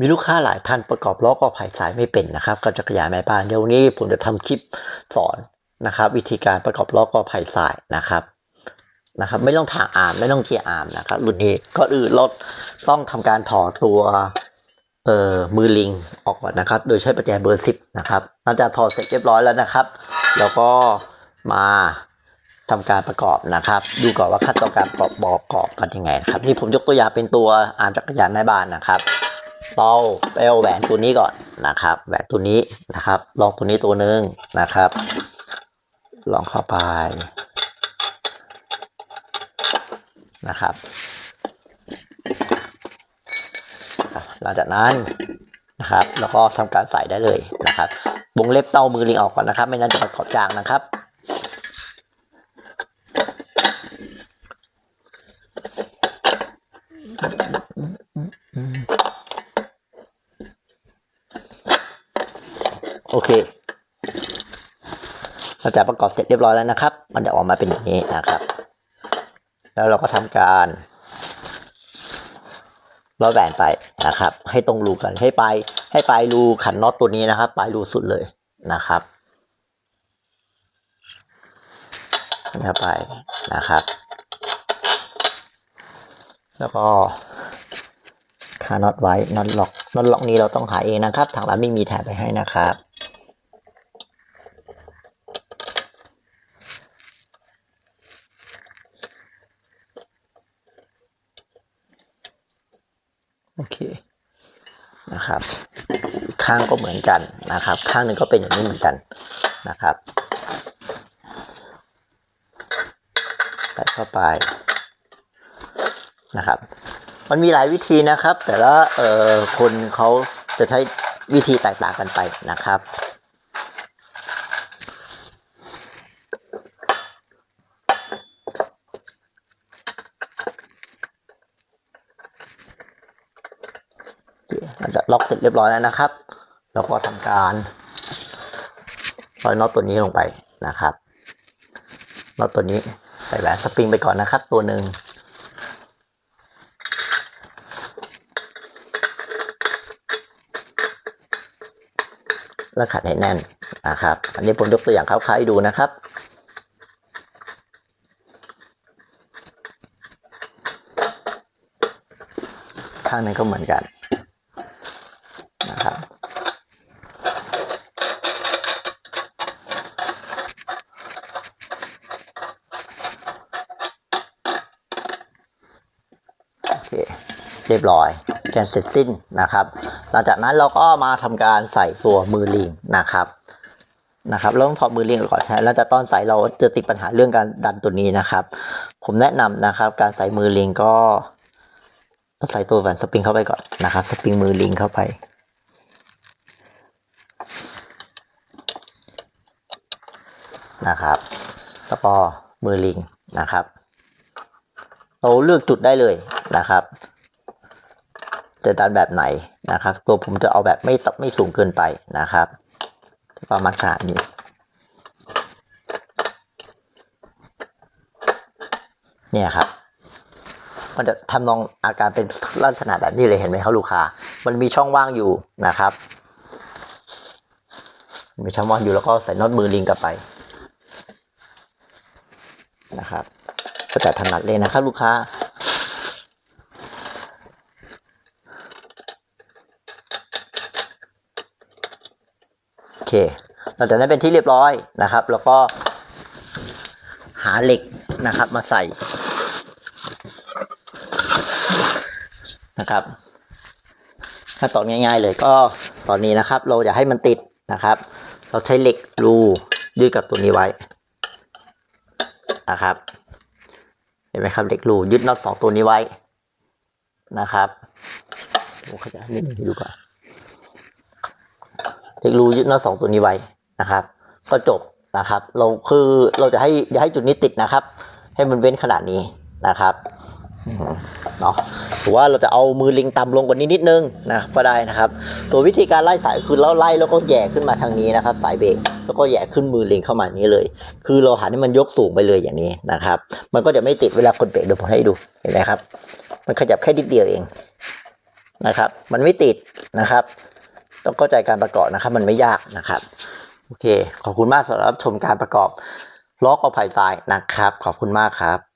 มีลูกค้าหลายท่านประกอบล้อกอไผ่สายไม่เป็นนะครับกับจักรยานแม่บ้านเดี๋ยวนี้ผมจะทำคลิปสอนนะครับ วิธีการประกอบล้อกอไผ่สายนะครับนะครับ ไม่ต้องทางอาร์มไม่ต้องเกียร์อาร์มนะครับรุ่นนี้ก็อื่นรถต้องทำการถอดตัวเอ่อมือลิงออกก่อนนะครับ โดยใช้ประแจเบอร์สิบนะครับหลังจากถอดเสร็จเรียบร้อยแล้วนะครับ แล้วก็มาทำการประกอบนะครับ ดูก่อนว่าขั้นตอนการประกอบประกอบกันยังไงนะครับนี่ผมยกตัวอย่างเป็นตัวอาร์มจักรยานแม่บ้านนะครับ เราไปเอาแหวนตัวนี้ก่อนนะครับ แหวนตัวนี้นะครับ ลองตัวนี้ตัวหนึ่งนะครับ ลองเข้าไปนะครับ หลังจากนั้นนะครับ แล้วก็ทำการใส่ได้เลยนะครับ วงเล็บเต้ามือลิงออกก่อนนะครับ ไม่นั้นจะประกอบจางนะครับโอเค เราจะประกอบเสร็จเรียบร้อยแล้วนะครับ มันจะออกมาเป็นอย่างนี้นะครับ แล้วเราก็ทำการร้อยแหวนไปนะครับ ให้ตรงรูกันให้ปลายให้ปลายรูขันน็อตตัวนี้นะครับ ปลายรูสุดเลยนะครับเข้าไปนะครับ แล้วก็คาน็อตไว้น็อตล็อกน็อตล็อกนี้เราต้องหาเองนะครับ ทางร้านไม่มีแถมไปให้นะครับ โอเคนะครับ ข้างก็เหมือนกันนะครับ ข้างหนึ่งก็เป็นอย่างนี้เหมือนกันนะครับใส่เข้าไปนะครับ มันมีหลายวิธีนะครับ แต่ละเอ่อคนเขาจะใช้วิธีแตกต่างกันไปนะครับ ห ล็อกเสร็จเรียบร้อยแล้วนะครับ เราก็ทำการร้อยน็อตตัวนี้ลงไปนะครับน็อตตัวนี้ใส่แหวนสปริงไปก่อนนะครับ ตัวหนึ่งแล้วขัดให้แน่นนะครับ อันนี้ผมยกตัวอย่างคร่าวๆให้ดูนะครับข้างนั้นก็เหมือนกัน นะครับโอ เคเรียบร้อยแกนเสร็จสิ้นนะครับ หลังจากนั้นเราก็มาทำการใส่ตัวมือลิงนะครับนะครับเราต้องถอดมือลิงก่อนนะแล้วแต่ตอนใส่เราจะติดปัญหาเรื่องการดันตัวนี้นะครับ ผมแนะนำนะครับ การใส่มือลิงก็ใส่ตัวแหวนสปริงเข้าไปก่อนนะครับสปริงมือลิงเข้าไปนะครับ แล้วก็มือลิงนะครับ เราเลือกจุดได้เลย นะครับจะดันแบบไหนนะครับ ตัวผมจะเอาแบบไม่ตไม่สูงเกินไปนะครับ ประมาณขนาดนี้ เนี่ยครับ มันจะทำนองอาการเป็นลักษณะแบบนี้เลยเห็นไหมครับลูกค้า มันมีช่องว่างอยู่นะครับ มีช่องว่างอยู่แล้วก็ใส่น็อตมือลิงกลับไปนะครับก็จะถนัดเลยนะครับ ลูกค้า โอ เคหลังจากนั้นเป็นที่เรียบร้อยนะครับ แล้วก็หาเหล็กนะครับ มาใส่นะครับขั้นตอนง่าย ๆ เลยก็ตอนนี้นะครับ เราอยากให้มันติดนะครับ เราใช้เหล็กรูยืดกับตัวนี้ไว้นะครับ เห็นไหมครับเหล็กรูยึดน็อตสองตัวนี้ไว้นะครับผมขยายนิดนึงดูก่อน เหล็กรูยึดน็อตสองตัวนี้ไว้นะครับ ก็จบนะครับ เราคือเราจะให้อย่าให้จุดนี้ติดนะครับ ให้มันเว้นขนาดนี้นะครับเนาะหรือว่าเราจะเอามือลิงต่ำลงกว่านี้นิดนึงนะก็ได้นะครับ ตัววิธีการไล่สายคือเราไล่แล้วก็แย่ขึ้นมาทางนี้นะครับ สายเบรกแล้วก็แย่ขึ้นมือลิงเข้ามานี้เลย คือเราหันให้มันยกสูงไปเลยอย่างนี้นะครับ มันก็จะไม่ติดเวลาคนเบรกเดี๋ยวผมให้ดูเห็นไหมครับ มันขยับแค่นิดเดียวเองนะครับ มันไม่ติดนะครับ ต้องเข้าใจการประกอบนะครับ มันไม่ยากนะครับโอเค ขอบคุณมากสำหรับชมการประกอบล้อกอไผ่ทรายนะครับ ขอบคุณมากครับ